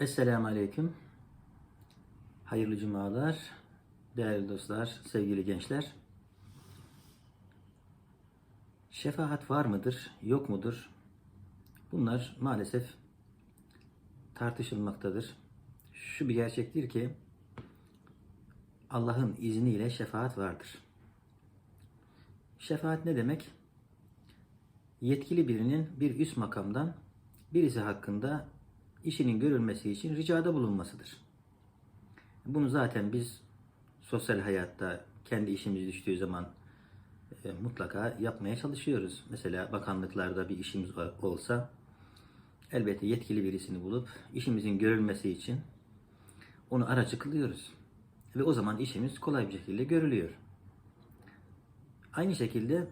Esselamu Aleyküm. Hayırlı cumalar, değerli dostlar, sevgili gençler. Şefaat var mıdır, yok mudur? Bunlar maalesef tartışılmaktadır. Şu bir gerçektir ki Allah'ın izniyle şefaat vardır. Şefaat ne demek? Yetkili birinin bir üst makamdan birisi hakkında işinin görülmesi için ricada bulunmasıdır. Bunu zaten biz sosyal hayatta kendi işimiz düştüğü zaman e, mutlaka yapmaya çalışıyoruz. Mesela bakanlıklarda bir işimiz olsa elbette yetkili birisini bulup işimizin görülmesi için onu aracı kılıyoruz. Ve o zaman işimiz kolay bir şekilde görülüyor. Aynı şekilde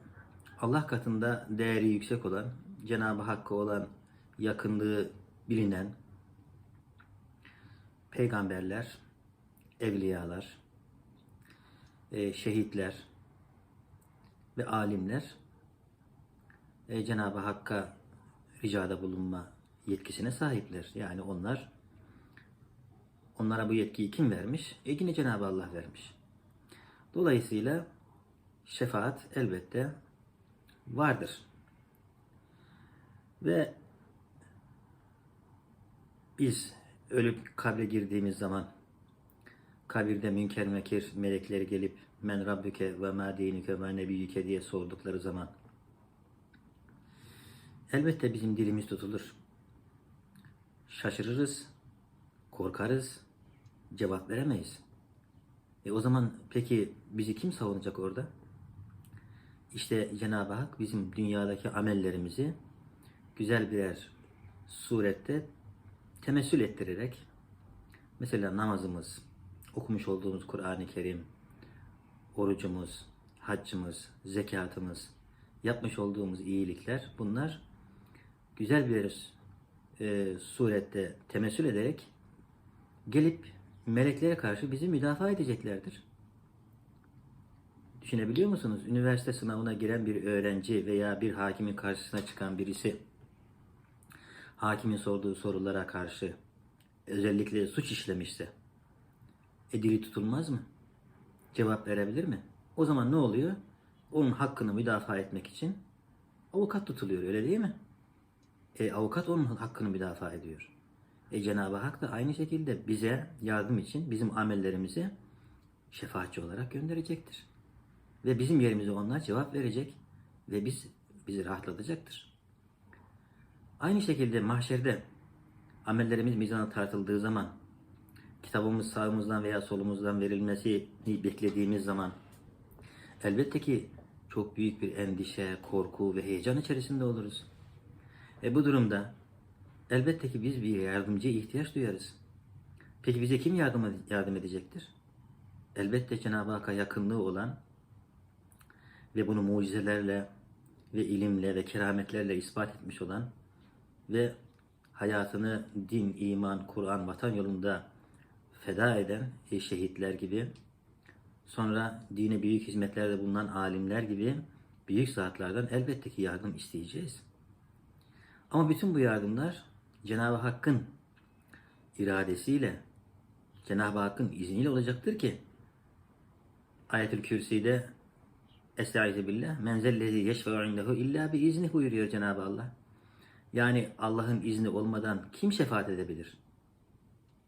Allah katında değeri yüksek olan, Cenab-ı Hakk'a olan yakınlığı bilinen peygamberler, evliyalar, e, şehitler ve alimler e, Cenab-ı Hakk'a ricada bulunma yetkisine sahipler. Yani onlar onlara bu yetkiyi kim vermiş? E yine Cenab-ı Allah vermiş. Dolayısıyla şefaat elbette vardır. Ve biz ölüp kabre girdiğimiz zaman kabirde münker mekir melekleri gelip men rabbüke ve ma dinike ve nebiyyüke diye sordukları zaman elbette bizim dilimiz tutulur. Şaşırırız, korkarız, cevap veremeyiz. E o zaman peki bizi kim savunacak orada? İşte Cenab-ı Hak bizim dünyadaki amellerimizi güzel birer surette temessül ettirerek mesela namazımız, okumuş olduğumuz Kur'an-ı Kerim, orucumuz, haccımız, zekatımız, yapmış olduğumuz iyilikler bunlar güzel bir e, surette temessül ederek gelip meleklere karşı bizi müdafaa edeceklerdir. Düşünebiliyor musunuz? Üniversite sınavına giren bir öğrenci veya bir hakimin karşısına çıkan birisi hakimin sorduğu sorulara karşı özellikle suç işlemişse e dili tutulmaz mı? Cevap verebilir mi? O zaman ne oluyor? Onun hakkını müdafaa etmek için avukat tutuluyor öyle değil mi? E, avukat onun hakkını müdafaa ediyor. E, Cenab-ı Hak da aynı şekilde bize yardım için bizim amellerimizi şefaatçi olarak gönderecektir. Ve bizim yerimize onlar cevap verecek ve biz bizi rahatlatacaktır. Aynı şekilde mahşerde amellerimiz mizana tartıldığı zaman kitabımız sağımızdan veya solumuzdan verilmesini beklediğimiz zaman elbette ki çok büyük bir endişe, korku ve heyecan içerisinde oluruz. E bu durumda elbette ki biz bir yardımcıya ihtiyaç duyarız. Peki bize kim yardım, yardım edecektir? Elbette Cenab-ı Hakk'a yakınlığı olan ve bunu mucizelerle ve ilimle ve kerametlerle ispat etmiş olan ve hayatını din, iman, Kur'an, vatan yolunda feda eden e, şehitler gibi sonra dine büyük hizmetlerde bulunan alimler gibi büyük zatlardan elbette ki yardım isteyeceğiz. Ama bütün bu yardımlar Cenab-ı Hakk'ın iradesiyle, Cenab-ı Hakk'ın izniyle olacaktır ki Ayetül Kürsi'de Estaizu billah men zellezi yeşfe'u indehu illa bi izni buyuruyor Cenab-ı Allah. Yani Allah'ın izni olmadan kim şefaat edebilir?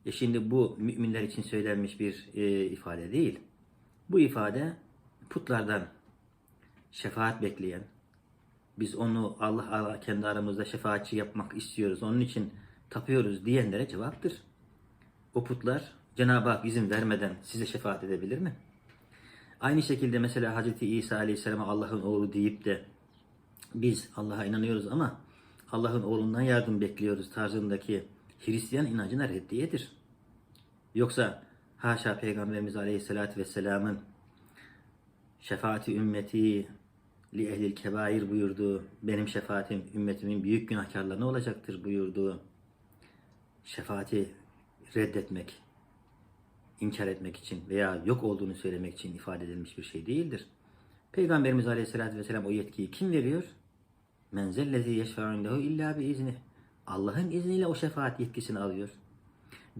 E şimdi bu müminler için söylenmiş bir e, ifade değil. Bu ifade putlardan şefaat bekleyen, biz onu Allah kendi aramızda şefaatçi yapmak istiyoruz, onun için tapıyoruz diyenlere cevaptır. O putlar Cenab-ı Hak izin vermeden size şefaat edebilir mi? Aynı şekilde mesela Hz. İsa Aleyhisselam'a Allah'ın oğlu deyip de biz Allah'a inanıyoruz ama Allah'ın oğlundan yardım bekliyoruz tarzındaki Hristiyan inancına reddiyedir. Yoksa haşa Peygamberimiz Aleyhisselatü Vesselam'ın şefaati ümmeti li ehlil kebair buyurduğu, benim şefaatim ümmetimin büyük günahkarlarına olacaktır buyurduğu şefaati reddetmek, inkar etmek için veya yok olduğunu söylemek için ifade edilmiş bir şey değildir. Peygamberimiz Aleyhisselatü Vesselam o yetkiyi kim veriyor? Men zellezi yeşfe'u indehu illa bi izni. Allah'ın izniyle o şefaat yetkisini alıyor.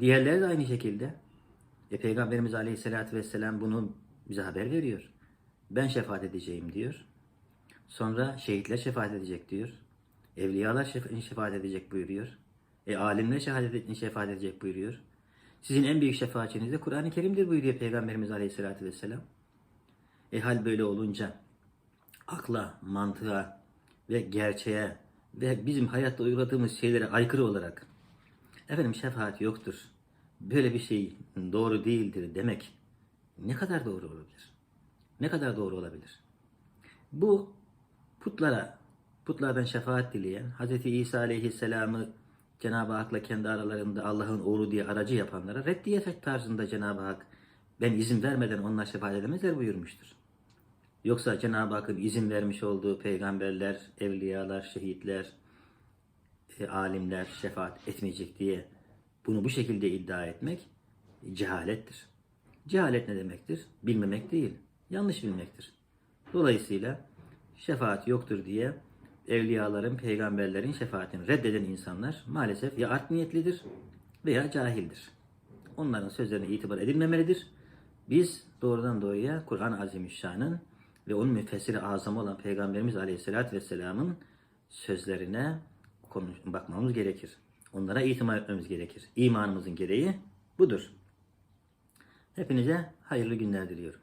Diğerleri de aynı şekilde. E, Peygamberimiz Aleyhisselatü Vesselam bunu bize haber veriyor. Ben şefaat edeceğim diyor. Sonra şehitler şefaat edecek diyor. Evliyalar şef- şefaat edecek buyuruyor. E, alimler şehadet, şefaat edecek buyuruyor. Sizin en büyük şefaatçiniz de Kur'an-ı Kerim'dir buyuruyor Peygamberimiz Aleyhisselatü Vesselam. E hal böyle olunca akla, mantığa ve gerçeğe ve bizim hayatta uyguladığımız şeylere aykırı olarak efendim şefaat yoktur. Böyle bir şey doğru değildir demek ne kadar doğru olabilir? Ne kadar doğru olabilir? Bu putlara, putlardan şefaat dileyen, Hz. İsa Aleyhisselam'ı Cenab-ı Hak'la kendi aralarında Allah'ın oğlu diye aracı yapanlara reddiyet tarzında Cenab-ı Hak ben izin vermeden onlar şefaat edemezler buyurmuştur. Yoksa Cenab-ı Hakk'ın izin vermiş olduğu peygamberler, evliyalar, şehitler, e, alimler şefaat etmeyecek diye bunu bu şekilde iddia etmek cehalettir. Cehalet ne demektir? Bilmemek değil, yanlış bilmektir. Dolayısıyla şefaat yoktur diye evliyaların, peygamberlerin şefaatini reddeden insanlar maalesef ya art niyetlidir veya cahildir. Onların sözlerine itibar edilmemelidir. Biz doğrudan doğruya Kur'an-ı Azimüşşan'ın ve onun müfessiri azamı olan Peygamberimiz Aleyhisselatü Vesselam'ın sözlerine konuş, bakmamız gerekir. Onlara itimat etmemiz gerekir. İmanımızın gereği budur. Hepinize hayırlı günler diliyorum.